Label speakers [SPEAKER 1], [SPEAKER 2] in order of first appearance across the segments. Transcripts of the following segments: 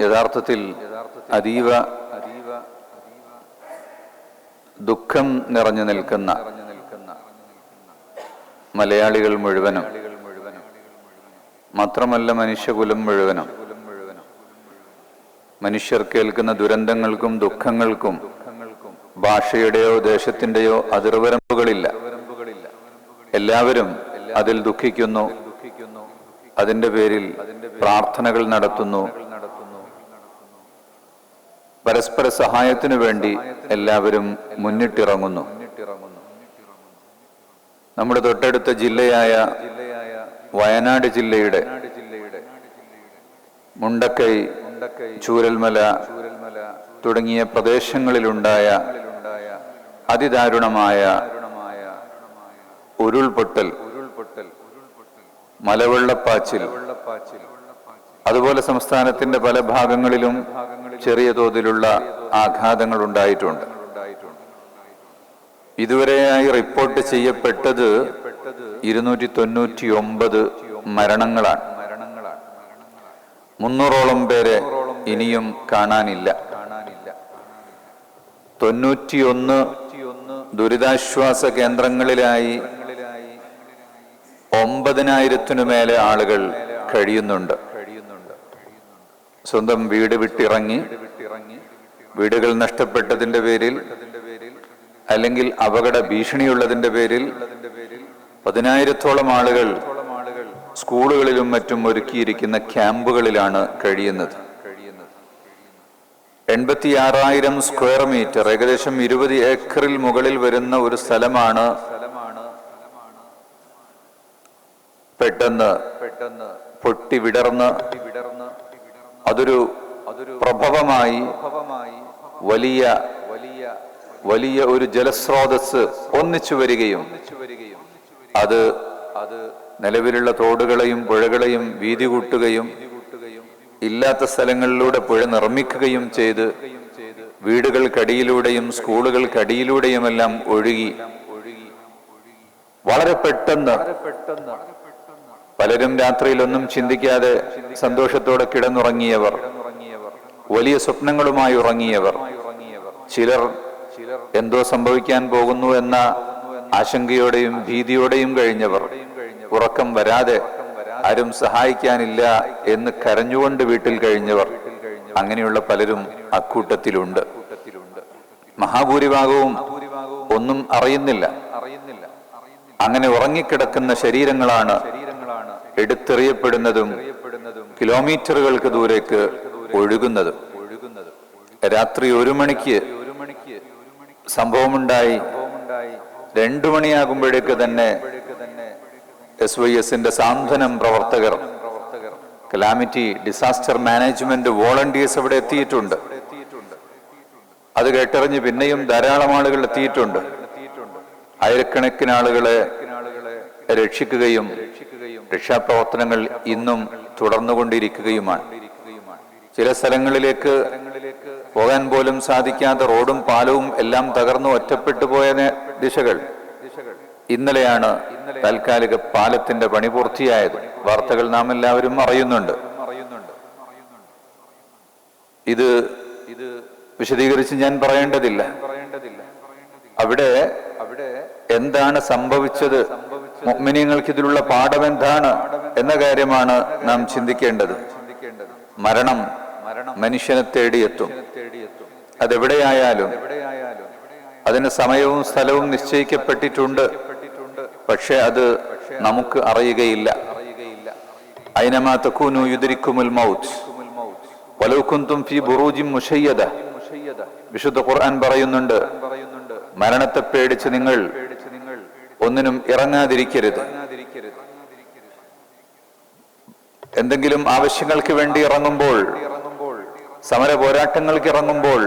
[SPEAKER 1] യഥാർത്ഥത്തിൽ അതീവ ദുഃഖം നിറഞ്ഞു നിൽക്കുന്ന മലയാളികൾ മുഴുവനും മാത്രമല്ല മനുഷ്യകുലം മുഴുവനും. മനുഷ്യർ കേൾക്കുന്ന ദുരന്തങ്ങൾക്കും ദുഃഖങ്ങൾക്കും ഭാഷയുടെയോ ദേശത്തിന്റെയോ അതിർവരമ്പുകളില്ല. എല്ലാവരും അതിൽ ദുഃഖിക്കുന്നു. അതിന്റെ പേരിൽ പ്രാർത്ഥനകൾ നടത്തുന്നു. പരസ്പര സഹായത്തിനു വേണ്ടി എല്ലാവരും മുന്നിട്ടിറങ്ങുന്നു. നമ്മുടെ തൊട്ടടുത്ത ജില്ലയായ വയനാട് ജില്ലയുടെ മുണ്ടക്കൈ ചൂരൽമല തുടങ്ങിയ പ്രദേശങ്ങളിലുണ്ടായ അതിദാരുണമായ ഉരുൾപൊട്ടൽ മലവെള്ളപ്പാച്ചിൽ അതുപോലെ സംസ്ഥാനത്തിന്റെ പല ഭാഗങ്ങളിലും ചെറിയ തോതിലുള്ള ആഘാതങ്ങൾ ഉണ്ടായിട്ടുണ്ട്. ഇതുവരെയായി റിപ്പോർട്ട് ചെയ്യപ്പെട്ടത് ഇരുന്നൂറ്റി തൊണ്ണൂറ്റി ഒമ്പത് മരണങ്ങളാണ്. മുന്നൂറോളം പേരെ ഇനിയും കാണാനില്ല. തൊണ്ണൂറ്റിയൊന്ന് ദുരിതാശ്വാസ കേന്ദ്രങ്ങളിലായി ഒമ്പതിനായിരത്തിനു മേലെ ആളുകൾ കഴിയുന്നുണ്ട്. സ്വന്തം വീട് വിട്ടിറങ്ങി വീടുകൾ നഷ്ടപ്പെട്ടതിന്റെ പേരിൽ അല്ലെങ്കിൽ അപകട ഭീഷണിയുള്ളതിന്റെ പേരിൽ പതിനായിരത്തോളം ആളുകൾ സ്കൂളുകളിലും മറ്റും ഒരുക്കിയിരിക്കുന്ന ക്യാമ്പുകളിലാണ് കഴിയുന്നത്. എൺപത്തിയാറായിരം സ്ക്വയർ മീറ്റർ ഏകദേശം ഇരുപത് ഏക്കറിൽ മുകളിൽ വരുന്ന ഒരു സ്ഥലമാണ് പെട്ടെന്ന് പെട്ടെന്ന് പൊട്ടി വിടർന്ന് അതൊരു പ്രഭവമായി വലിയ വലിയ വലിയ ഒരു ജലസ്രോതസ് ഒന്നിച്ചു വരികയും അത് അത് നിലവിലുള്ള തോടുകളെയും പുഴകളെയും വീതി കൂട്ടുകയും ഇല്ലാത്ത സ്ഥലങ്ങളിലൂടെ പുഴ നിർമ്മിക്കുകയും ചെയ്ത് വീടുകൾക്കടിയിലൂടെയും സ്കൂളുകൾക്കടിയിലൂടെയുമെല്ലാം ഒഴുകി വളരെ പെട്ടെന്ന് പലരും രാത്രിയിലൊന്നും ചിന്തിക്കാതെ സന്തോഷത്തോടെ കിടന്നുറങ്ങിയവർ വലിയ സ്വപ്നങ്ങളുമായി ഉറങ്ങിയവർ. ചിലർ എന്തോ സംഭവിക്കാൻ പോകുന്നു എന്ന ആശങ്കയോടെയും ഭീതിയോടെയും കഴിഞ്ഞവർ. ഉറക്കം വരാതെ ആരും സഹായിക്കാനില്ല എന്ന് കരഞ്ഞുകൊണ്ട് വീട്ടിൽ കഴിഞ്ഞവർ. അങ്ങനെയുള്ള പലരും അക്കൂട്ടത്തിലുണ്ട്. മഹാഭൂരിഭാഗവും ഒന്നും അറിയുന്നില്ല. അങ്ങനെ ഉറങ്ങിക്കിടക്കുന്ന ശരീരങ്ങളാണ് എടുത്തെറിയപ്പെടുന്നതും കിലോമീറ്ററുകൾക്ക് ദൂരേക്ക് ഒഴുകുന്നതും. രാത്രി ഒരു മണിക്ക് സംഭവമുണ്ടായി. രണ്ടു മണിയാകുമ്പോഴേക്ക് തന്നെ എസ് വൈ എസിന്റെ സാന്ത്വനം പ്രവർത്തകർ കലാമിറ്റി ഡിസാസ്റ്റർ മാനേജ്മെന്റ് വോളണ്ടിയേഴ്സ് അവിടെ എത്തിയിട്ടുണ്ട്. അത് കേട്ടറിഞ്ഞ് പിന്നെയും ധാരാളം ആളുകൾ എത്തിയിട്ടുണ്ട്. ആയിരക്കണക്കിന് ആളുകളെ രക്ഷിക്കുകയും രക്ഷാപ്രവർത്തനങ്ങൾ ഇന്നും തുടർന്നുകൊണ്ടിരിക്കുകയുമാണ്. ചില സ്ഥലങ്ങളിലേക്ക് പോകാൻ പോലും സാധിക്കാതെ റോഡും പാലവും എല്ലാം തകർന്നു ഒറ്റപ്പെട്ടു പോയ ദിശകൾ ഇന്നലെയാണ് താൽക്കാലിക പാലത്തിന്റെ പണി പൂർത്തിയായത്. വാർത്തകൾ നാം എല്ലാവരും അറിയുന്നുണ്ട്. ഇത് ഇത് വിശദീകരിച്ച് ഞാൻ പറയേണ്ടതില്ല. അവിടെ അവിടെ എന്താണ് സംഭവിച്ചത്? മുഅ്മിനീങ്ങൾക്ക് ഇതിലുള്ള എന്ന കാര്യമാണ് നാം ചിന്തിക്കേണ്ടത്. മരണം മനുഷ്യനെ തേടിയെത്തും. അതെവിടെയായാലും അതിന് സമയവും സ്ഥലവും നിശ്ചയിക്കപ്പെട്ടിട്ടുണ്ട്. പക്ഷെ അത് നമുക്ക് അറിയുകയില്ല. വിശുദ്ധ ഖുർആൻ പറയുന്നുണ്ട് മരണത്തെ പേടിച്ച് നിങ്ങൾ ഒന്നിനും ഇറങ്ങാതിരിക്കരുത്. എന്തെങ്കിലും ആവശ്യങ്ങൾക്ക് വേണ്ടി ഇറങ്ങുമ്പോൾ സമര പോരാട്ടങ്ങൾക്ക് ഇറങ്ങുമ്പോൾ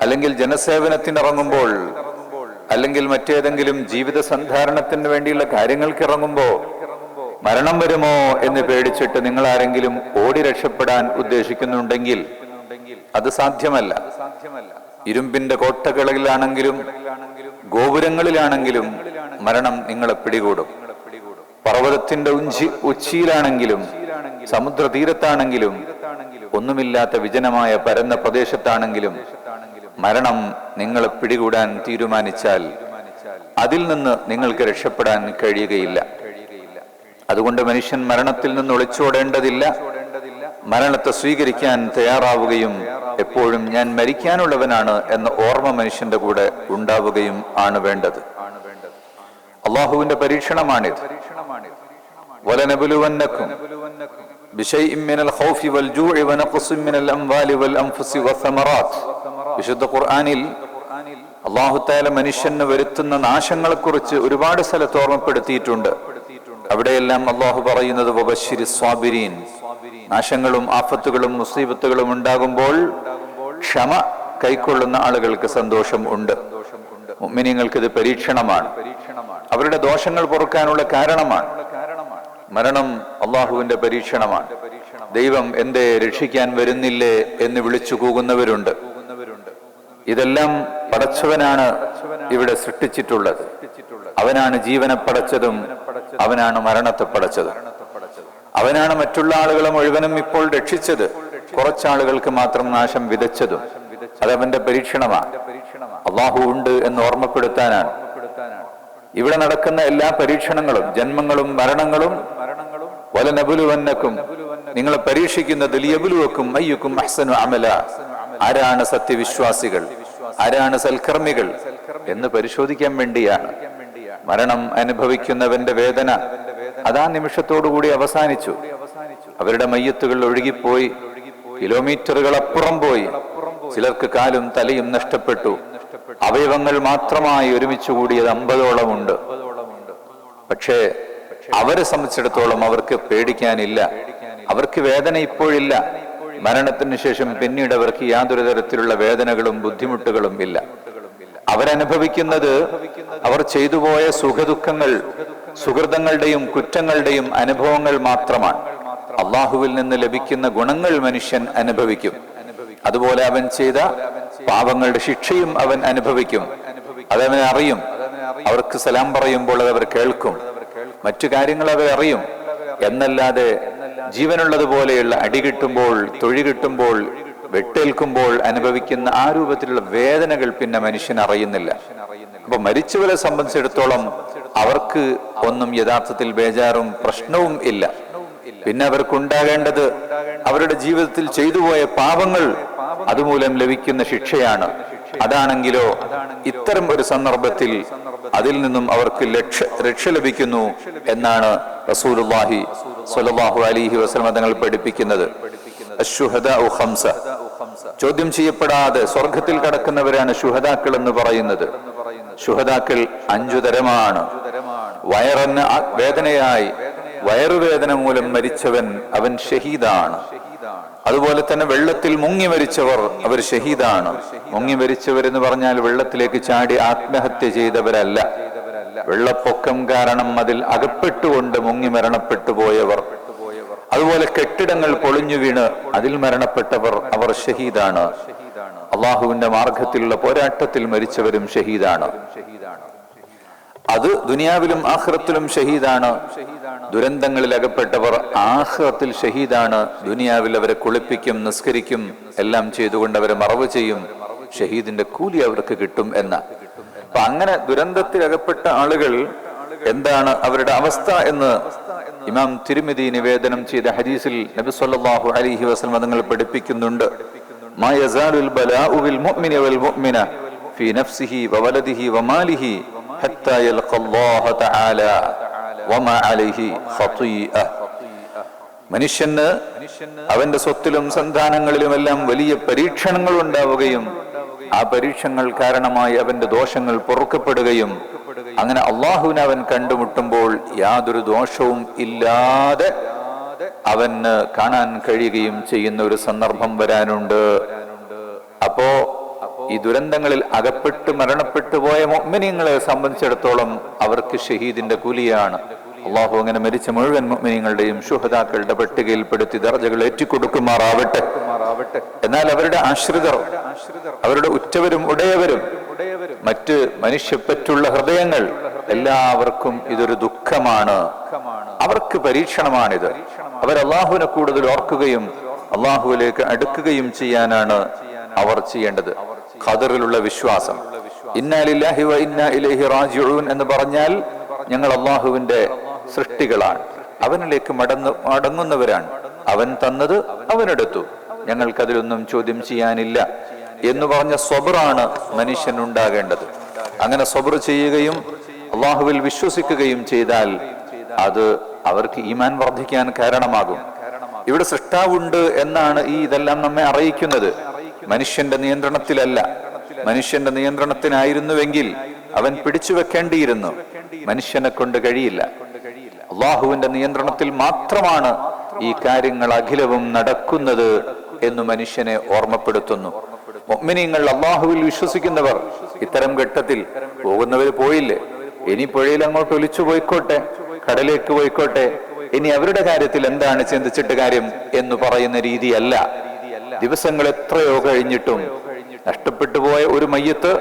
[SPEAKER 1] അല്ലെങ്കിൽ ജനസേവനത്തിന് ഇറങ്ങുമ്പോൾ അല്ലെങ്കിൽ മറ്റേതെങ്കിലും ജീവിത സന്ധാരണത്തിന് വേണ്ടിയുള്ള കാര്യങ്ങൾക്ക് ഇറങ്ങുമ്പോ മരണം വരുമോ എന്ന് പേടിച്ചിട്ട് നിങ്ങൾ ആരെങ്കിലും ഓടി രക്ഷപ്പെടാൻ ഉദ്ദേശിക്കുന്നുണ്ടെങ്കിൽ അത് സാധ്യമല്ല. ഇരുമ്പിന്റെ കോട്ടകളിലാണെങ്കിലും ഗോപുരങ്ങളിലാണെങ്കിലും മരണം നിങ്ങളെ പിടികൂടും. പർവതത്തിന്റെ ഉഞ്ചി ഉച്ചിയിലാണെങ്കിലും സമുദ്ര തീരത്താണെങ്കിലും ഒന്നുമില്ലാത്ത വിജനമായ പരന്ന പ്രദേശത്താണെങ്കിലും മരണം നിങ്ങളെ പിടികൂടാൻ തീരുമാനിച്ചാൽ അതിൽ നിന്ന് നിങ്ങൾക്ക് രക്ഷപ്പെടാൻ കഴിയുകയില്ല. അതുകൊണ്ട് മനുഷ്യൻ മരണത്തിൽ നിന്ന് ഒളിച്ചോടേണ്ടതില്ല. മരണത്തെ സ്വീകരിക്കാൻ തയ്യാറാവുകയും എപ്പോഴും ഞാൻ മരിക്കാനുള്ളവനാണ് എന്ന ഓർമ്മ മനുഷ്യന്റെ കൂടെ ഉണ്ടാവുകയും ആണ് വേണ്ടത്. അള്ളാഹുവിന്റെ പരീക്ഷണമാണിത് വലനബുലുവന്നക്കും بشيء من الخوف والجوع ونقص من الأموال والأنفس والثمرات വിശുദ്ധ ഖുർആനിൽ അള്ളാഹു താല മനുഷ്യന് വരുത്തുന്ന നാശങ്ങളെക്കുറിച്ച് ഒരുപാട് സ്ഥലത്ത് ഓർമ്മപ്പെടുത്തിയിട്ടുണ്ട് അവിടെയെല്ലാം അള്ളാഹു പറയുന്നത് വബശ്ശിരി സ്വാബിരീൻ നാശങ്ങളും ആഫത്തുകളും മുസീബത്തുകളും ഉണ്ടാകുമ്പോൾ ക്ഷമ കൈക്കൊള്ളുന്ന ആളുകൾക്ക് സന്തോഷം ഉണ്ട് മുഅ്മിനീങ്ങൾക്ക് ഇത് പരീക്ഷണമാണ് അവരുടെ ദോഷങ്ങൾ പൊറുക്കാനുള്ള കാരണമാണ്. മരണം അള്ളാഹുവിന്റെ പരീക്ഷണമാണ്. ദൈവം എന്തേ രക്ഷിക്കാൻ വരുന്നില്ലേ എന്ന് വിളിച്ചു കൂകുന്നവരുണ്ട്. ഇതെല്ലാം പടച്ചവനാണ് ഇവിടെ സൃഷ്ടിച്ചിട്ടുള്ളത്. അവനാണ് ജീവനെ പടച്ചതും അവനാണ് മരണത്തെ പടച്ചതും. അവനാണ് മറ്റുള്ള ആളുകളെ മുഴുവനും ഇപ്പോൾ രക്ഷിച്ചത്. കുറച്ചാളുകൾക്ക് മാത്രം നാശം വിതച്ചതും. അതവന്റെ പരീക്ഷണമാണ്. അള്ളാഹു ഉണ്ട് എന്ന് ഓർമ്മപ്പെടുത്താനാണ്. ഇവിടെ നടക്കുന്ന എല്ലാ പരീക്ഷണങ്ങളും ജന്മങ്ങളും മരണങ്ങളും വലനബുലുവന്നക്കും നിങ്ങളെ പരീക്ഷിക്കുന്നത് ലിയബുലുവക്കും അയ്യക്കും അഹ്സനു അമല. ആരാണ് സത്യവിശ്വാസികൾ? ആരാണ് സൽക്കർമ്മികൾ? എന്ന് പരിശോധിക്കാൻ വേണ്ടിയാണ്. മരണം അനുഭവിക്കുന്നവന്റെ വേദന അതാ നിമിഷത്തോടുകൂടി അവസാനിച്ചു. അവരുടെ മയ്യത്തുകൾ ഒഴുകിപ്പോയി. കിലോമീറ്ററുകൾ അപ്പുറം പോയി. ചിലർക്ക് കാലും തലയും നഷ്ടപ്പെട്ടു. അവയവങ്ങൾ മാത്രമായി ഒരുമിച്ച് കൂടിയത് അമ്പതോളമുണ്ട്. പക്ഷേ അവരെ സംബന്ധിച്ചിടത്തോളം അവർക്ക് പേടിക്കാനില്ല. അവർക്ക് വേദന ഇപ്പോഴില്ല. മരണത്തിന് ശേഷം പിന്നീട് അവർക്ക് യാതൊരു തരത്തിലുള്ള വേദനകളും ബുദ്ധിമുട്ടുകളും ഇല്ല. അവരനുഭവിക്കുന്നത് അവർ ചെയ്തുപോയ സുഖദുഃഖങ്ങൾ സുഹൃതങ്ങളുടെയും കുറ്റങ്ങളുടെയും അനുഭവങ്ങൾ മാത്രമാണ്. അള്ളാഹുവിൽ നിന്ന് ലഭിക്കുന്ന ഗുണങ്ങൾ മനുഷ്യൻ അനുഭവിക്കും. അതുപോലെ അവൻ ചെയ്ത പാപങ്ങളുടെ ശിക്ഷയും അവൻ അനുഭവിക്കും. അതവൻ അറിയും. അവർക്ക് സലാം പറയുമ്പോൾ അത് അവർ കേൾക്കും. മറ്റു കാര്യങ്ങൾ അവർ അറിയും. എന്നല്ലാതെ ജീവനുള്ളതുപോലെയുള്ള അടി കിട്ടുമ്പോൾ തൊഴി കിട്ടുമ്പോൾ വെട്ടേൽക്കുമ്പോൾ അനുഭവിക്കുന്ന ആ രൂപത്തിലുള്ള വേദനകൾ പിന്നെ മനുഷ്യൻ അറിയുന്നില്ല. അപ്പൊ മരിച്ചവരെ സംബന്ധിച്ചിടത്തോളം അവർക്ക് ഒന്നും യഥാർത്ഥത്തിൽ ബേജാറും പ്രശ്നവും ഇല്ല. പിന്നെ അവർക്കുണ്ടാകേണ്ടത് അവരുടെ ജീവിതത്തിൽ ചെയ്തുപോയ പാപങ്ങൾ അതുമൂലം ലഭിക്കുന്ന ശിക്ഷയാണ്. അതാണെങ്കിലോ ഇത്തരം ഒരു സന്ദർഭത്തിൽ അതിൽ നിന്നും അവർക്ക് ലക്ഷ രക്ഷ ലഭിക്കുന്നു എന്നാണ് റസൂലുള്ളാഹി സ്വല്ലല്ലാഹു അലൈഹി വസല്ലം തങ്ങൾ പഠിപ്പിക്കുന്നത്. ചോദ്യം ചെയ്യപ്പെടാതെ സ്വർഗത്തിൽ കടക്കുന്നവരാണ് ശുഹദാക്കൾ എന്ന് പറയുന്നത്. ശുഹദാക്കൾ അഞ്ചു തരമാണ്. വയറന്ന് ആ- വേദനയായി. വയറുവേദന മൂലം മരിച്ചവൻ അവൻ ഷഹീദാണ്. അതുപോലെ തന്നെ വെള്ളത്തിൽ മുങ്ങി മരിച്ചവർ അവർ ഷഹീദാണ്. മുങ്ങി മരിച്ചവർ എന്ന് പറഞ്ഞാൽ വെള്ളത്തിലേക്ക് ചാടി ആത്മഹത്യ ചെയ്തവരല്ല. വെള്ളപ്പൊക്കം കാരണം അതിൽ അകപ്പെട്ടുകൊണ്ട് മുങ്ങി മരണപ്പെട്ടു പോയവർ. അതുപോലെ കെട്ടിടങ്ങൾ പൊളിഞ്ഞു വീണ് അതിൽ മരണപ്പെട്ടവർ അവർ ഷഹീദാണ്. അള്ളാഹുവിന്റെ മാർഗത്തിലുള്ള പോരാട്ടത്തിൽ മരിച്ചവരും ഷഹീദാണ്. അത് ദുനിയാവിലും ആഹ്റത്തിലും ഷഹീദാണ്. ദുരന്തങ്ങളിൽ അകപ്പെട്ടവർ ആഹ്റത്തിൽ ഷഹീദാണ്. ദുനിയാവിൽ അവരെ കുളിപ്പിക്കും നിസ്കരിക്കും എല്ലാം ചെയ്തുകൊണ്ട് അവരെ മറവ് ചെയ്യും. ഷഹീദിന്റെ കൂലി അവർക്ക് കിട്ടും എന്ന. അപ്പൊ അങ്ങനെ ദുരന്തത്തിൽ അകപ്പെട്ട ആളുകൾ എന്താണ് അവരുടെ അവസ്ഥ എന്ന് ഇമാം തിരുമിതി നിവേദനം ചെയ്ത ഹദീസിൽ നബി സല്ലല്ലാഹു അലൈഹി വസല്ലം തങ്ങൾ പഠിപ്പിക്കുന്നുണ്ട്. മാ യസാലുൽ വൽ മുഅ്മിന ഫീ നഫ്സിഹി വവലദിഹി വമാലിഹി ഹത്താ يلقى الله തആല വമാ അലൈഹി خطيئة. മനുഷ്യന് അവന്റെ സ്വത്തിലും സന്താനങ്ങളിലുമെല്ലാം വലിയ പരീക്ഷണങ്ങൾ ഉണ്ടാവുകയും ആ പരീക്ഷണങ്ങൾ കാരണമായി അവന്റെ ദോഷങ്ങൾ പൊറുക്കപ്പെടുകയും അങ്ങനെ അള്ളാഹുവിനെ അവൻ കണ്ടുമുട്ടുമ്പോൾ യാതൊരു ദോഷവും ഇല്ലാതെ അവന് കാണാൻ കഴിയുകയും ചെയ്യുന്ന ഒരു സന്ദർഭം വരാനുണ്ട്. അപ്പോ ഈ ദുരന്തങ്ങളിൽ അകപ്പെട്ട് മരണപ്പെട്ടു പോയ മൊമിനിയങ്ങളെ സംബന്ധിച്ചിടത്തോളം അവർക്ക് ഷഹീദിന്റെ കൂലിയാണ്. അള്ളാഹു അങ്ങനെ മരിച്ച മുഴുവൻ മുഅ്മിനീങ്ങളുടെയും ശുഹദാക്കളുടെ പട്ടികയിൽപ്പെടുത്തി ദർജകൾ ഏറ്റിക്കൊടുക്കുമാറാവട്ടെ എന്നാൽ അവരുടെ ആശ്രിതർ അവരുടെ ഉറ്റവരും ഉടയവരും മറ്റ് മനുഷ്യപ്പറ്റുള്ള ഹൃദയങ്ങൾ എല്ലാവർക്കും ഇതൊരു ദുഃഖമാണ്. അവർക്ക് പരീക്ഷണമാണിത്. അവർ അള്ളാഹുവിനെ കൂടുതൽ ഓർക്കുകയും അള്ളാഹുവിലേക്ക് അടുക്കുകയും ചെയ്യാനാണ് അവർ ചെയ്യേണ്ടത്. ഖദറിലുള്ള വിശ്വാസം. ഇന്നാലില്ലാഹി വ ഇന്നാ ഇലൈഹി റാജിഊൻ എന്ന് പറഞ്ഞാൽ ഞങ്ങൾ അള്ളാഹുവിന്റെ സൃഷ്ടികളാണ്. അവനിലേക്ക് മടങ്ങു മടങ്ങുന്നവരാണ്. അവൻ തന്നത് അവനെടുത്തു. ഞങ്ങൾക്കതിലൊന്നും ചോദ്യം ചെയ്യാനില്ല എന്ന് പറഞ്ഞ സ്വബറാണ് മനുഷ്യൻ ഉണ്ടാകേണ്ടത് അങ്ങനെ സ്വബർ ചെയ്യുകയും അള്ളാഹുവിൽ വിശ്വസിക്കുകയും ചെയ്താൽ അത് അവർക്ക് ഈമാൻ വർദ്ധിക്കാൻ കാരണമാകും. ഇവിടെ സൃഷ്ടാവുണ്ട് എന്നാണ് ഈ ഇതെല്ലാം നമ്മെ അറിയിക്കുന്നത്. മനുഷ്യന്റെ നിയന്ത്രണത്തിലല്ല. മനുഷ്യന്റെ നിയന്ത്രണത്തിനായിരുന്നുവെങ്കിൽ അവൻ പിടിച്ചു വെക്കേണ്ടിയിരുന്നു. മനുഷ്യനെ കൊണ്ട് കഴിയില്ല. അള്ളാഹുവിന്റെ നിയന്ത്രണത്തിൽ മാത്രമാണ് ഈ കാര്യങ്ങൾ അഖിലവും നടക്കുന്നത് എന്ന് മനുഷ്യനെ ഓർമ്മപ്പെടുത്തുന്നു. മൊമിനിങ്ങൾ അള്ളാഹുവിൽ വിശ്വസിക്കുന്നവർ ഇത്തരം ഘട്ടത്തിൽ പോകുന്നവർ പോയില്ലേ? ഇനി പുഴയിൽ അങ്ങോട്ട് ഒലിച്ചു പോയിക്കോട്ടെ കടലേക്ക് പോയിക്കോട്ടെ ഇനി അവരുടെ കാര്യത്തിൽ എന്താണ് ചിന്തിച്ചിട്ട് കാര്യം എന്ന് പറയുന്ന രീതിയല്ല. ദിവസങ്ങൾ എത്രയോ കഴിഞ്ഞിട്ടും നഷ്ടപ്പെട്ടു പോയ ഒരു മയ്യത്ത്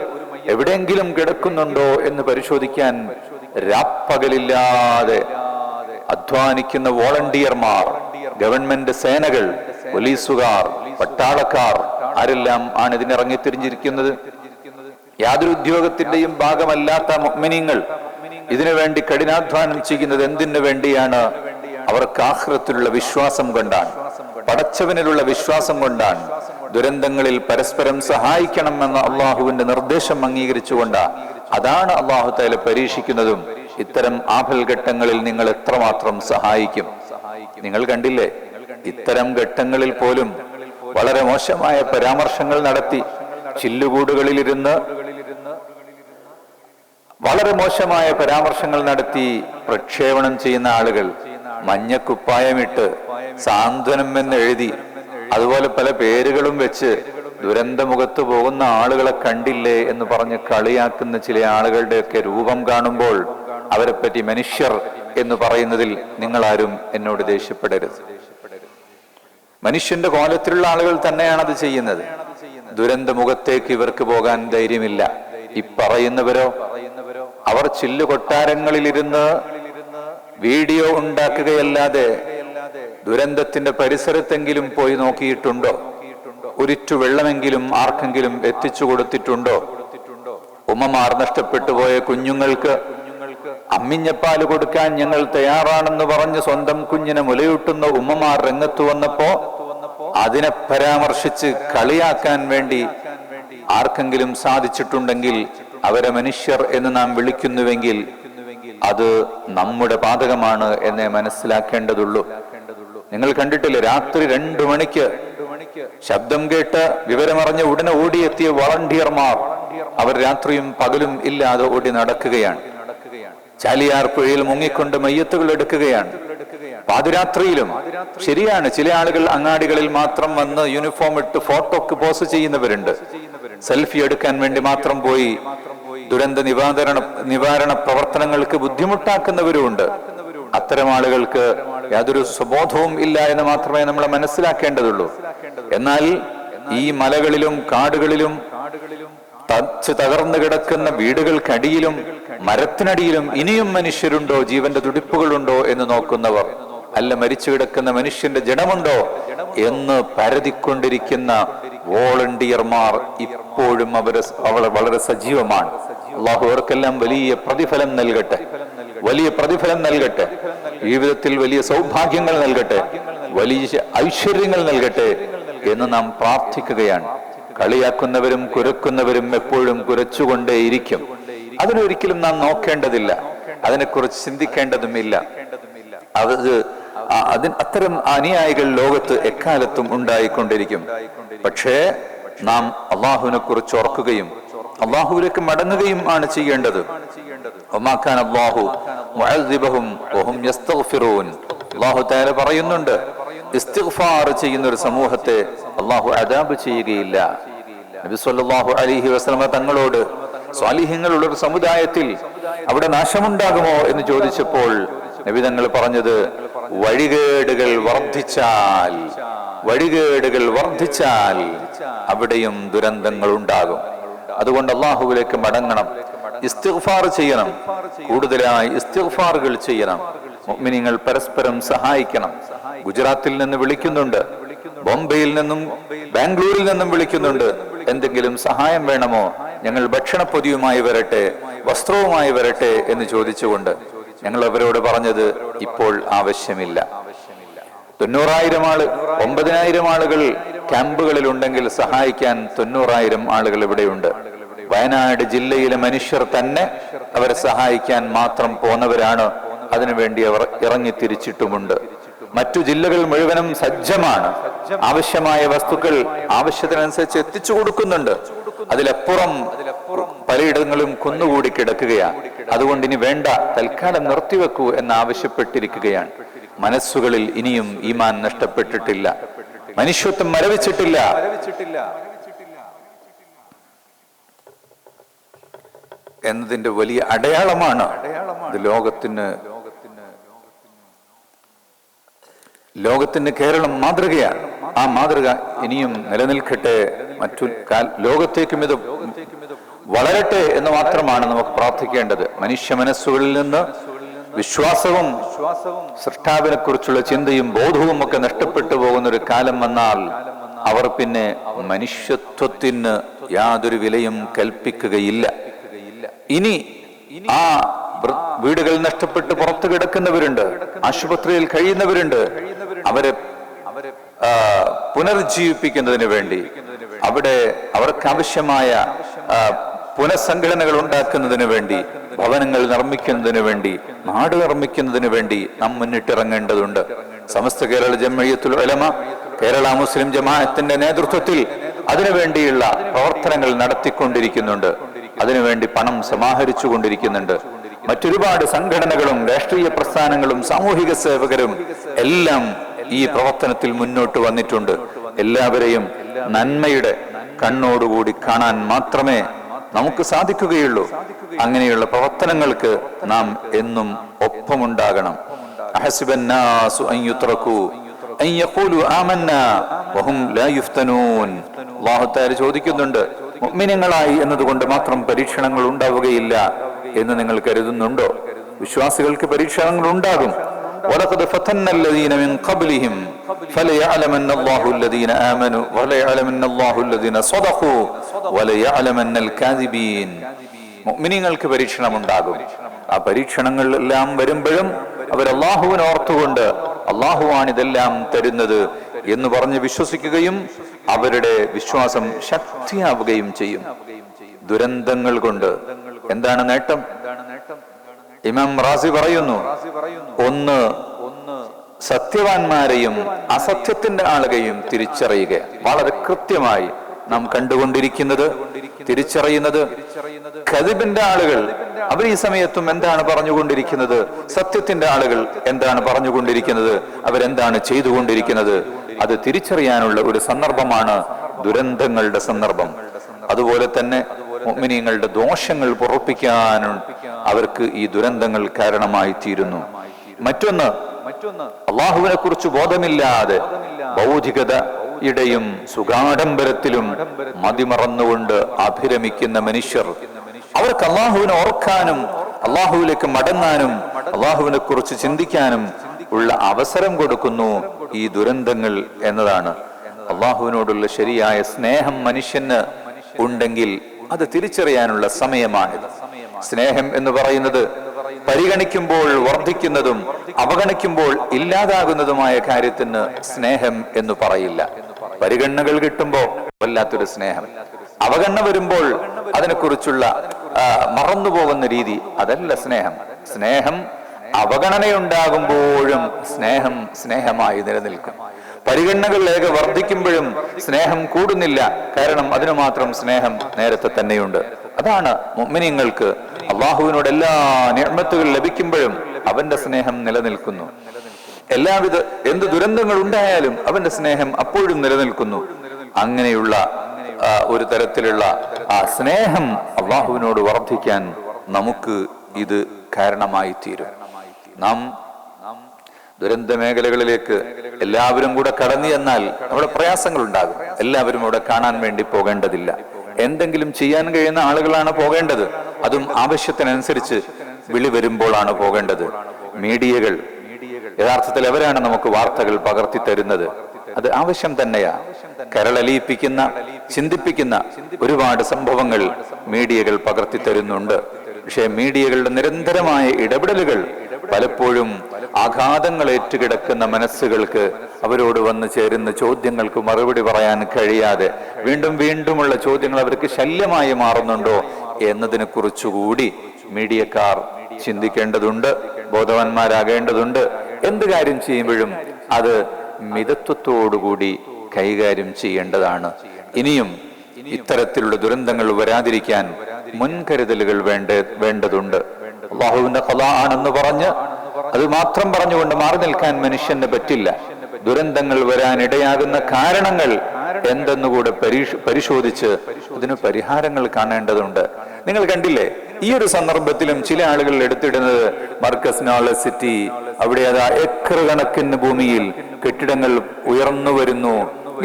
[SPEAKER 1] എവിടെയെങ്കിലും കിടക്കുന്നുണ്ടോ എന്ന് പരിശോധിക്കാൻ രാപ്പകലില്ലാതെ അധ്വാനിക്കുന്ന വോളണ്ടിയർമാർ ഗവൺമെന്റ് സേനകൾ പോലീസുകാർ പട്ടാളക്കാർ ആരെല്ലാം ആണ് ഇതിനിറങ്ങി തിരിഞ്ഞിരിക്കുന്നത്? യാതൊരു ഉദ്യോഗത്തിന്റെയും ഭാഗമല്ലാത്ത മുഅ്മിനീങ്ങൾ ഇതിനു വേണ്ടി കഠിനാധ്വാനം ചെയ്യുന്നത് എന്തിനു വേണ്ടിയാണ്. അവർക്ക് ആഹ്റത്തിലുള്ള വിശ്വാസം കൊണ്ടാണ്. പടച്ചവനിലുള്ള വിശ്വാസം കൊണ്ടാണ് ദുരന്തങ്ങളിൽ പരസ്പരം സഹായിക്കണമെന്ന അള്ളാഹുവിന്റെ നിർദ്ദേശം അംഗീകരിച്ചുകൊണ്ട് അതാണ് അള്ളാഹു തല പരീക്ഷിക്കുന്നതും ഇത്തരം ആഫൽഘട്ടങ്ങളിൽ നിങ്ങൾ എത്രമാത്രം സഹായിക്കും. നിങ്ങൾ കണ്ടില്ലേ? ഇത്തരം ഘട്ടങ്ങളിൽ പോലും വളരെ മോശമായ പരാമർശങ്ങൾ നടത്തി ചില്ലുകൂടുകളിൽ ചില്ലുകൂടുകളിലിരുന്ന് വളരെ മോശമായ പരാമർശങ്ങൾ നടത്തി പ്രക്ഷേപണം ചെയ്യുന്ന ആളുകൾ മഞ്ഞക്കുപ്പായമിട്ട് സാന്ത്വനം എന്ന് എഴുതി അതുപോലെ പല പേരുകളും വെച്ച് ദുരന്തമുഖത്ത് പോകുന്ന ആളുകളെ കണ്ടില്ലേ എന്ന് പറഞ്ഞ് കളിയാക്കുന്ന ചില ആളുകളുടെയൊക്കെ രൂപം കാണുമ്പോൾ അവരെ പറ്റി മനുഷ്യർ എന്ന് പറയുന്നതിൽ നിങ്ങളാരും എന്നോട് ദേഷ്യപ്പെടരുത്. മനുഷ്യന്റെ കോലത്തിലുള്ള ആളുകൾ തന്നെയാണ് അത് ചെയ്യുന്നത്. ദുരന്തമുഖത്തേക്ക് ഇവർക്ക് പോകാൻ ധൈര്യമില്ല. ഈ പറയുന്നവരോ? അവർ ചില്ലു കൊട്ടാരങ്ങളിലിരുന്ന് വീഡിയോ ഉണ്ടാക്കുകയല്ലാതെ ദുരന്തത്തിന്റെ പരിസരത്തെങ്കിലും പോയി നോക്കിയിട്ടുണ്ടോ? ഒരിറ്റു വെള്ളമെങ്കിലും ആർക്കെങ്കിലും എത്തിച്ചു കൊടുത്തിട്ടുണ്ടോ? ഉമ്മമാർ നഷ്ടപ്പെട്ടു പോയ കുഞ്ഞുങ്ങൾക്ക് അമ്മിഞ്ഞപ്പാൽ കൊടുക്കാൻ ഞങ്ങൾ തയ്യാറാണെന്ന് പറഞ്ഞ് സ്വന്തം കുഞ്ഞിനെ മുലയൂട്ടുന്ന ഉമ്മമാർ രംഗത്ത് വന്നപ്പോ അതിനെ പരാമർശിച്ച് കളിയാക്കാൻ വേണ്ടി ആർക്കെങ്കിലും സാധിച്ചിട്ടുണ്ടെങ്കിൽ അവരെ മനുഷ്യർ എന്ന് നാം വിളിക്കുന്നുവെങ്കിൽ അത് നമ്മുടെ പാതകമാണ് എന്നേ മനസ്സിലാക്കേണ്ടതുള്ളൂ. നിങ്ങൾ കണ്ടിട്ടില്ലേ രാത്രി രണ്ടു മണിക്ക് ശബ്ദം കേട്ട് വിവരമറിഞ്ഞ് ഉടനെ ഓടിയെത്തിയ വളണ്ടിയർമാർ. അവർ രാത്രിയും പകലും ഇല്ലാതെ ഓടി നടക്കുകയാണ്. ചാലിയാർ പുഴയിൽ മുങ്ങിക്കൊണ്ട് മയ്യത്തുകൾ എടുക്കുകയാണ്. പാതിരാത്രിയിലും ശരിയാണ് ചില ആളുകൾ അങ്ങാടികളിൽ മാത്രം വന്ന് യൂണിഫോം ഇട്ട് ഫോട്ടോക്ക് പോസ് ചെയ്യുന്നവരുണ്ട്. സെൽഫി എടുക്കാൻ വേണ്ടി മാത്രം പോയി ദുരന്ത നിവാരണ നിവാരണ പ്രവർത്തനങ്ങൾക്ക് ബുദ്ധിമുട്ടാക്കുന്നവരുമുണ്ട്. അത്തരം ആളുകൾക്ക് യാതൊരു സ്വബോധവും ഇല്ല എന്ന് മാത്രമേ നമ്മൾ മനസ്സിലാക്കേണ്ടതുള്ളൂ. എന്നാൽ ഈ മലകളിലും കാടുകളിലും തച്ച് തകർന്നു കിടക്കുന്ന വീടുകൾക്കടിയിലും മരത്തിനടിയിലും ഇനിയും മനുഷ്യരുണ്ടോ? ജീവന്റെ തുടിപ്പുകളുണ്ടോ? എന്ന് നോക്കുന്നവർ. അല്ല മരിച്ചു കിടക്കുന്ന മനുഷ്യന്റെ ജഡമുണ്ടോ? എന്ന് പരതിക്കൊണ്ടിരിക്കുന്ന വോളണ്ടിയർമാർ ഇപ്പോഴും അവർ വളരെ സജീവമാണ്. അള്ളാഹു അവർക്കെല്ലാം വലിയ പ്രതിഫലം നൽകട്ടെ. വലിയ പ്രതിഫലം നൽകട്ടെ. ജീവിതത്തിൽ വലിയ സൗഭാഗ്യങ്ങൾ നൽകട്ടെ. വലിയ ഐശ്വര്യങ്ങൾ നൽകട്ടെ എന്ന് നാം പ്രാർത്ഥിക്കുകയാണ്. കളിയാക്കുന്നവരും കുരക്കുന്നവരും എപ്പോഴും കുരച്ചുകൊണ്ടേയിരിക്കും. അതിനൊരിക്കലും നാം നോക്കേണ്ടതില്ല. അതിനെക്കുറിച്ച് ചിന്തിക്കേണ്ടതുമില്ല. അത് അതിന് അത്തരം അനുയായികൾ ലോകത്ത് എക്കാലത്തും ഉണ്ടായിക്കൊണ്ടിരിക്കും. പക്ഷേ നാം അള്ളാഹുവിനെ കുറിച്ച് ഓർക്കുകയും അള്ളാഹുവിലേക്ക് മടങ്ങുകയും ആണ് ചെയ്യേണ്ടത്. അള്ളാഹു താര പറയുന്നുണ്ട് ഇസ്തിഗ്ഫാർ ചെയ്യുന്ന ഒരു സമൂഹത്തെ അള്ളാഹു അദാബ് ചെയ്യുകയില്ല. നബി സല്ലല്ലാഹു അലൈഹി വസല്ലമ തങ്ങളോട് സ്വാലിഹ്യങ്ങളുള്ള ഒരു സമുദായത്തിൽ അവിടെ നാശമുണ്ടാകുമോ എന്ന് ചോദിച്ചപ്പോൾ നബി തങ്ങൾ പറഞ്ഞത് വഴികേടുകൾ വർദ്ധിച്ചാൽ വഴികേടുകൾ വർദ്ധിച്ചാൽ അവിടെയും ദുരന്തങ്ങൾ ഉണ്ടാകും അതുകൊണ്ട് അള്ളാഹുവിലേക്ക് മടങ്ങണം. ഇസ്തിഗ്ഫാർ ചെയ്യണം. കൂടുതലായി ഇസ്തിഗ്ഫാറുകൾ ചെയ്യണം. മുഅ്മിനീങ്ങൾ പരസ്പരം സഹായിക്കണം. ഗുജറാത്തിൽ നിന്ന് വിളിക്കുന്നുണ്ട്. ബോംബെയിൽ നിന്നും ബാംഗ്ലൂരിൽ നിന്നും വിളിക്കുന്നുണ്ട്. എന്തെങ്കിലും സഹായം വേണമോ? ഞങ്ങൾ ഭക്ഷണപ്പൊതിയുമായി വരട്ടെ വസ്ത്രവുമായി വരട്ടെ എന്ന് ചോദിച്ചുകൊണ്ട് ഞങ്ങൾ അവരോട് പറഞ്ഞത് ഇപ്പോൾ ആവശ്യമില്ല. തൊണ്ണൂറായിരം ആൾ ഒമ്പതിനായിരം ആളുകൾ ക്യാമ്പുകളിൽ ഉണ്ടെങ്കിൽ സഹായിക്കാൻ തൊണ്ണൂറായിരം ആളുകൾ ഇവിടെയുണ്ട്. വയനാട് ജില്ലയിലെ മനുഷ്യർ തന്നെ അവരെ സഹായിക്കാൻ മാത്രം പോന്നവരാണ്. അതിനുവേണ്ടി അവർ ഇറങ്ങി തിരിച്ചിട്ടുമുണ്ട്. മറ്റു ജില്ലകൾ മുഴുവനും സജ്ജമാണ്. ആവശ്യമായ വസ്തുക്കൾ ആവശ്യത്തിനനുസരിച്ച് എത്തിച്ചു കൊടുക്കുന്നുണ്ട്. അതിലപ്പുറം പലയിടങ്ങളും കുന്നുകൂടി കിടക്കുകയാണ്. അതുകൊണ്ട് ഇനി വേണ്ട തൽക്കാലം നിർത്തിവെക്കൂ എന്ന് ആവശ്യപ്പെട്ടിരിക്കുകയാണ്. മനസ്സുകളിൽ ഇനിയും ഈമാൻ നഷ്ടപ്പെട്ടിട്ടില്ല. മനുഷ്യത്വം മരവിച്ചിട്ടില്ല. എന്നതിന്റെ വലിയ അടയാളമാണ് ഇത് ലോകത്തിന് ലോകത്തിന് കേരളം മാതൃകയാണ് ആ മാതൃക ഇനിയും നിലനിൽക്കട്ടെ. മറ്റു ലോകത്തേക്കും ഇത് വളരട്ടെ എന്ന് മാത്രമാണ് നമുക്ക് പ്രാർത്ഥിക്കേണ്ടത്. മനുഷ്യ മനസ്സുകളിൽ നിന്ന് വിശ്വാസവും സൃഷ്ടാവിനെ കുറിച്ചുള്ള ചിന്തയും ബോധവും ഒക്കെ നഷ്ടപ്പെട്ടു പോകുന്ന ഒരു കാലം വന്നാൽ അവർ പിന്നെ മനുഷ്യത്വത്തിന് യാതൊരു വിലയും കൽപ്പിക്കുകയില്ല. ഇനി ആ വീടുകൾ നഷ്ടപ്പെട്ട് പുറത്തു കിടക്കുന്നവരുണ്ട് ആശുപത്രിയിൽ കഴിയുന്നവരുണ്ട് അവരെ പുനർജീവിപ്പിക്കുന്നതിന് വേണ്ടി. അവിടെ അവർക്ക് ആവശ്യമായ ആ, പുനഃസംഘടനകൾ ഉണ്ടാക്കുന്നതിന് വേണ്ടി. ഭവനങ്ങൾ നിർമ്മിക്കുന്നതിന് വേണ്ടി നാട് നിർമ്മിക്കുന്നതിന് വേണ്ടി നാം മുന്നിട്ടിറങ്ങേണ്ടതുണ്ട്. സമസ്ത കേരള ജമ്മയ്യത്തുൽ ഉലമ കേരള മുസ്ലിം ജമാഅത്തിന്റെ നേതൃത്വത്തിൽ അതിനുവേണ്ടിയുള്ള പ്രവർത്തനങ്ങൾ നടത്തിക്കൊണ്ടിരിക്കുന്നുണ്ട്. അതിനുവേണ്ടി പണം സമാഹരിച്ചു കൊണ്ടിരിക്കുന്നുണ്ട് മറ്റൊരുപാട് സംഘടനകളും രാഷ്ട്രീയ പ്രസ്ഥാനങ്ങളും സാമൂഹിക സേവകരും എല്ലാം ഈ പ്രവർത്തനത്തിൽ മുന്നോട്ട് വന്നിട്ടുണ്ട്. എല്ലാവരെയും നന്മയുടെ കണ്ണോടുകൂടി കാണാൻ മാത്രമേ നമുക്ക് സാധിക്കുകയുള്ളൂ. അങ്ങനെയുള്ള പ്രവർത്തനങ്ങൾക്ക് നാം എന്നും ഒപ്പമുണ്ടാകണം. ചോദിക്കുന്നുണ്ട് മുഅ്മിനീങ്ങളായി എന്നതുകൊണ്ട് മാത്രം പരീക്ഷണങ്ങൾ ഉണ്ടാവുകയില്ല എന്ന് നിങ്ങൾ കരുതുന്നുണ്ടോ? വിശ്വാസികൾക്ക് പരീക്ഷണങ്ങൾ ഉണ്ടാകും. ولقد فتنا الذين من قبلهم فليعلمن الله الذين آمنوا وليعلمن الله الذين صدقوا وليعلمن الكاذبين മുഅ്മിനീങ്ങൾക്ക് പരീക്ഷണമുണ്ടാകും ആ പരീക്ഷണങ്ങളെല്ലാം വരുമ്പോഴും അവർ അള്ളാഹുവിനെ ഓർത്തുകൊണ്ട് അള്ളാഹുവാണ് ഇതെല്ലാം തരുന്നത് എന്ന് പറഞ്ഞ് വിശ്വസിക്കുകയും അവരുടെ വിശ്വാസം ശക്തിയാവുകയും ചെയ്യും ദുരന്തങ്ങൾ കൊണ്ട് എന്താണ് നേട്ടം ഇമാം റാസി പറയുന്നു ഒന്ന് സത്യവാന്മാരെയും അസത്യത്തിന്റെ ആളുകയും തിരിച്ചറിയുക. വളരെ കൃത്യമായി നാം കണ്ടുകൊണ്ടിരിക്കുന്നത് തിരിച്ചറിയുന്നത്. കതിബിന്റെ ആളുകൾ അവർ ഈ സമയത്തും എന്താണ് പറഞ്ഞുകൊണ്ടിരിക്കുന്നത്? സത്യത്തിന്റെ ആളുകൾ എന്താണ് പറഞ്ഞുകൊണ്ടിരിക്കുന്നത്? അവരെന്താണ് ചെയ്തുകൊണ്ടിരിക്കുന്നത്? അത് തിരിച്ചറിയാനുള്ള ഒരു സന്ദർഭമാണ് ദുരന്തങ്ങളുടെ സന്ദർഭം. അതുപോലെ തന്നെ മുഅ്മിനീങ്ങളുടെ ദോഷങ്ങൾ പുറപ്പിക്കാനും അവർക്ക് ഈ ദുരന്തങ്ങൾ കാരണമായി തീരുന്നു. മറ്റൊന്ന് അള്ളാഹുവിനെ കുറിച്ച് ബോധമില്ലാതെ ഭൗതികതയുടെയും സുഖാഡംബരത്തിലും മതിമറന്നുകൊണ്ട് അഭിരമിക്കുന്ന മനുഷ്യർ. അവർക്ക് അള്ളാഹുവിനെ ഓർക്കാനും അള്ളാഹുവിലേക്ക് മടങ്ങാനും അള്ളാഹുവിനെ കുറിച്ച് ചിന്തിക്കാനും ഉള്ള അവസരം കൊടുക്കുന്നു ഈ ദുരന്തങ്ങൾ എന്നതാണ്. അള്ളാഹുവിനോടുള്ള ശരിയായ സ്നേഹം മനുഷ്യന് ഉണ്ടെങ്കിൽ അത് തിരിച്ചറിയാനുള്ള സമയമാണിത്. സ്നേഹം എന്ന് പറയുന്നത് പരിഗണിക്കുമ്പോൾ വർദ്ധിക്കുന്നതും അവഗണിക്കുമ്പോൾ ഇല്ലാതാകുന്നതുമായ കാര്യത്തിന് സ്നേഹം എന്ന് പറയില്ല. പരിഗണനകൾ കിട്ടുമ്പോൾ വല്ലാത്തൊരു സ്നേഹം. അവഗണന വരുമ്പോൾ അതിനെക്കുറിച്ചുള്ള മറന്നുപോകുന്ന രീതി അതല്ല സ്നേഹം. സ്നേഹം അവഗണനയുണ്ടാകുമ്പോഴും സ്നേഹം സ്നേഹമായി നിലനിൽക്കും. പരിഗണനകൾ ഏക വർദ്ധിക്കുമ്പോഴും സ്നേഹം കൂടുന്നില്ല. കാരണം അതിനു മാത്രം സ്നേഹം നേരത്തെ തന്നെയുണ്ട്. അതാണ് മുഅ്മിനീങ്ങൾക്ക് അള്ളാഹുവിനോട് എല്ലാ നിയമത്തുകൾ ലഭിക്കുമ്പോഴും അവന്റെ സ്നേഹം നിലനിൽക്കുന്നു. എല്ലാവിധ എന്ത് ദുരന്തങ്ങൾ ഉണ്ടായാലും അവന്റെ സ്നേഹം അപ്പോഴും നിലനിൽക്കുന്നു. അങ്ങനെയുള്ള ഒരു തരത്തിലുള്ള ആ സ്നേഹം അള്ളാഹുവിനോട് വർദ്ധിക്കാൻ നമുക്ക് ഇത് കാരണമായി തീരും നാം ദുരന്ത മേഖലകളിലേക്ക് എല്ലാവരും കൂടെ കടന്നു എന്നാൽ അവിടെ പ്രയാസങ്ങൾ ഉണ്ടാകും എല്ലാവരും അവിടെ കാണാൻ വേണ്ടി പോകേണ്ടതില്ല. എന്തെങ്കിലും ചെയ്യാൻ കഴിയുന്ന ആളുകളാണ് പോകേണ്ടത്. അതും ആവശ്യത്തിനനുസരിച്ച് വിളി വരുമ്പോഴാണ് പോകേണ്ടത്. മീഡിയകൾ യഥാർത്ഥത്തിൽ എവരാണ് നമുക്ക് വാർത്തകൾ പകർത്തി തരുന്നത്? അത് ആവശ്യം തന്നെയാ. കരളലിയിപ്പിക്കുന്ന ചിന്തിപ്പിക്കുന്ന ഒരുപാട് സംഭവങ്ങൾ മീഡിയകൾ പകർത്തി തരുന്നുണ്ട്. പക്ഷേ മീഡിയകളുടെ നിരന്തരമായ ഇടപെടലുകൾ പലപ്പോഴും ആഘാതങ്ങൾ ഏറ്റുകിടക്കുന്ന മനസ്സുകൾക്ക് അവരോട് വന്നു ചേരുന്ന ചോദ്യങ്ങൾക്ക് മറുപടി പറയാൻ കഴിയാതെ വീണ്ടും വീണ്ടുമുള്ള ചോദ്യങ്ങൾ അവർക്ക് ശല്യമായി മാറുന്നുണ്ടോ എന്നതിനെ കുറിച്ചുകൂടി മീഡിയക്കാർ ചിന്തിക്കേണ്ടതുണ്ട് ബോധവാന്മാരാകേണ്ടതുണ്ട്. എന്ത് കാര്യം ചെയ്യുമ്പോഴും അത് മിതത്വത്തോടുകൂടി കൈകാര്യം ചെയ്യേണ്ടതാണ്. ഇനിയും ഇത്തരത്തിലുള്ള ദുരന്തങ്ങൾ വരാതിരിക്കാൻ മുൻകരുതലുകൾ വേണ്ട വേണ്ടതുണ്ട്. അള്ളാഹുവിന്റെ കഥ ആണെന്ന് പറഞ്ഞ് അത് മാത്രം പറഞ്ഞുകൊണ്ട് മാറി നിൽക്കാൻ മനുഷ്യന് പറ്റില്ല. ദുരന്തങ്ങൾ വരാനിടയാകുന്ന കാരണങ്ങൾ എന്തെന്നുകൂടെ പരിശോധിച്ച് അതിന് പരിഹാരങ്ങൾ കാണേണ്ടതുണ്ട്. നിങ്ങൾ കണ്ടില്ലേ? ഈ ഒരു സന്ദർഭത്തിലും ചില ആളുകൾ എടുത്തിടുന്നത് മർക്കസ് നോളജ് സിറ്റി. അവിടെ അതാ ഏക്കർ കണക്കിന് ഭൂമിയിൽ കെട്ടിടങ്ങൾ ഉയർന്നു വരുന്നു.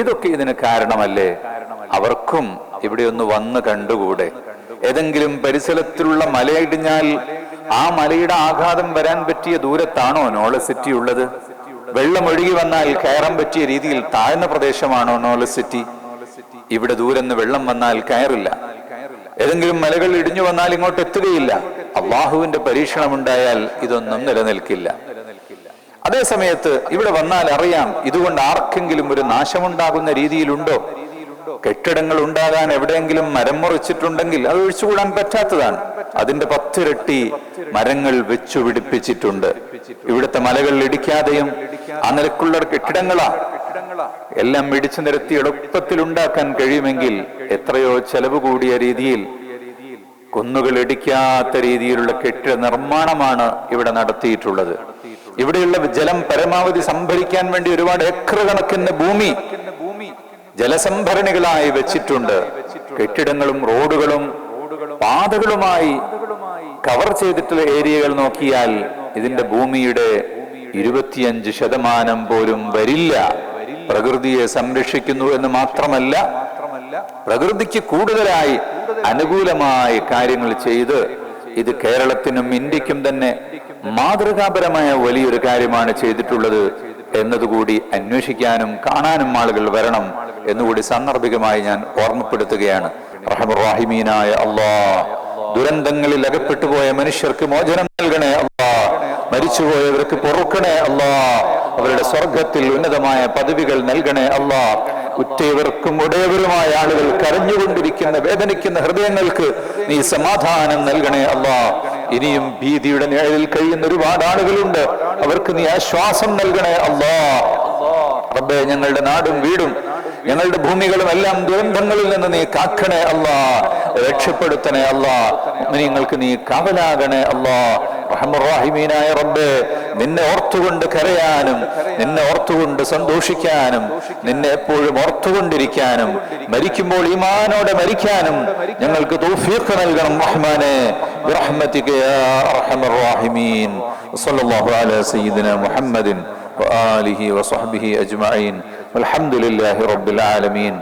[SPEAKER 1] ഇതൊക്കെ ഇതിന് കാരണമല്ലേ? അവർക്കും ഇവിടെ ഒന്ന് വന്ന് കണ്ടുകൂടെ? ഏതെങ്കിലും പരിസരത്തിലുള്ള മലയിടിഞ്ഞാൽ ആ മലയുടെ ആഘാതം വരാൻ പറ്റിയ ദൂരത്താണോ നോളജ് സിറ്റി ഉള്ളത്? വെള്ളം ഒഴുകി വന്നാൽ കയറാൻ പറ്റിയ രീതിയിൽ താഴ്ന്ന പ്രദേശമാണോ നോളജ് സിറ്റി? ഇവിടെ ദൂരെന്ന് വെള്ളം വന്നാൽ കയറില്ല. ഏതെങ്കിലും മലകൾ ഇടിഞ്ഞു വന്നാൽ ഇങ്ങോട്ട് എത്തുകയില്ല. അള്ളാഹുവിന്റെ പരീക്ഷണം ഉണ്ടായാൽ ഇതൊന്നും നിലനിൽക്കില്ല. അതേ സമയത്ത് ഇവിടെ വന്നാൽ അറിയാം ഇതുകൊണ്ട് ആർക്കെങ്കിലും ഒരു നാശമുണ്ടാകുന്ന രീതിയിലുണ്ടോ? കെട്ടിടങ്ങൾ ഉണ്ടാകാൻ എവിടെയെങ്കിലും മരം മുറിച്ചിട്ടുണ്ടെങ്കിൽ അത് ഒഴിച്ചുകൂടാൻ പറ്റാത്തതാണ്. അതിന്റെ പത്തിരട്ടി മരങ്ങൾ വെച്ചു പിടിപ്പിച്ചിട്ടുണ്ട്. ഇവിടുത്തെ മലകൾ ഇടിക്കാതെയും ആ നിലക്കുള്ള കെട്ടിടങ്ങളാ. എല്ലാം ഇടിച്ചു നിരത്തി എളുപ്പത്തിൽ ഉണ്ടാക്കാൻ കഴിയുമെങ്കിൽ എത്രയോ ചെലവ് കൂടിയ രീതിയിൽ കുന്നുകൾ ഇടിക്കാത്ത രീതിയിലുള്ള കെട്ടിട നിർമ്മാണമാണ് ഇവിടെ നടത്തിയിട്ടുള്ളത്. ഇവിടെയുള്ള ജലം പരമാവധി സംഭരിക്കാൻ വേണ്ടി ഒരുപാട് ഏക്കർ കണക്കിന് ഭൂമി ജലസംഭരണികളായി വെച്ചിട്ടുണ്ട്. കെട്ടിടങ്ങളും റോഡുകളും പാതകളുമായി കവർ ചെയ്തിട്ടുള്ള ഏരിയകൾ നോക്കിയാൽ ഇതിന്റെ ഭൂമിയുടെ ഇരുപത്തിയഞ്ച് ശതമാനം പോലും വരില്ല. പ്രകൃതിയെ സംരക്ഷിക്കുന്നു എന്ന് മാത്രമല്ല പ്രകൃതിക്ക് കൂടുതലായി അനുകൂലമായി കാര്യങ്ങൾ ചെയ്ത് ഇത് കേരളത്തിനും ഇന്ത്യക്കും തന്നെ മാതൃകാപരമായ വലിയൊരു കാര്യമാണ് ചെയ്തിട്ടുള്ളത്. എന്നതുകൂടി അന്വേഷിക്കാനും കാണാനും ആളുകൾ വരണം എന്നുകൂടി സന്ദർഭികമായി ഞാൻ ഓർമ്മപ്പെടുത്തുകയാണ്. റഹമുറാഹിമീനായ അള്ളാ ദുരന്തങ്ങളിൽ അകപ്പെട്ടുപോയ മനുഷ്യർക്ക് മോചനം നൽകണേ അള്ളാ മരിച്ചുപോയവർക്ക് പൊറുക്കണേ അള്ളാ അവരുടെ സ്വർഗത്തിൽ ഉന്നതമായ പദവികൾ നൽകണേ അള്ളാ ഉറ്റയവർക്കും ഉടയവരുമായ ആളുകൾ കരഞ്ഞുകൊണ്ടിരിക്കുന്ന വേദനിക്കുന്ന ഹൃദയങ്ങൾക്ക് നീ സമാധാനം നൽകണേ അല്ല ഇനിയും ഭീതിയുടെ നിഴലിൽ കഴിയുന്ന ഒരുപാട് ആളുകളുണ്ട്. അവർക്ക് നീ ആശ്വാസം നൽകണേ അല്ലാ റബ്ബെ ഞങ്ങളുടെ നാടും വീടും ഞങ്ങളുടെ ഭൂമികളും എല്ലാം ദുരന്തങ്ങളിൽ നിന്ന് നീ കാക്കണേ അല്ലാ രക്ഷപ്പെടുത്തണേ അല്ലാ നിങ്ങൾക്ക് നീ കാവലാകണേ അല്ലാ റഹമുറാഹിമീനായ റബ്ബേ നിന്നെ ഓർത്തുകൊണ്ട് കരയാനും നിന്നെ ഓർത്തുകൊണ്ട് സന്തോഷിക്കാനും നിന്നെ എപ്പോഴും ഓർത്തുകൊണ്ടിരിക്കാനും മരിക്കുമ്പോൾ ഈമാനോടെ മരിക്കാനും ഞങ്ങൾക്ക് തൗഫീഖ് നൽകണം റഹ്മാനെ برحمتك يا ارحم الراحمين وصلى الله على سيدنا محمد وآله وصحبه أجمعين والحمد لله رب العالمين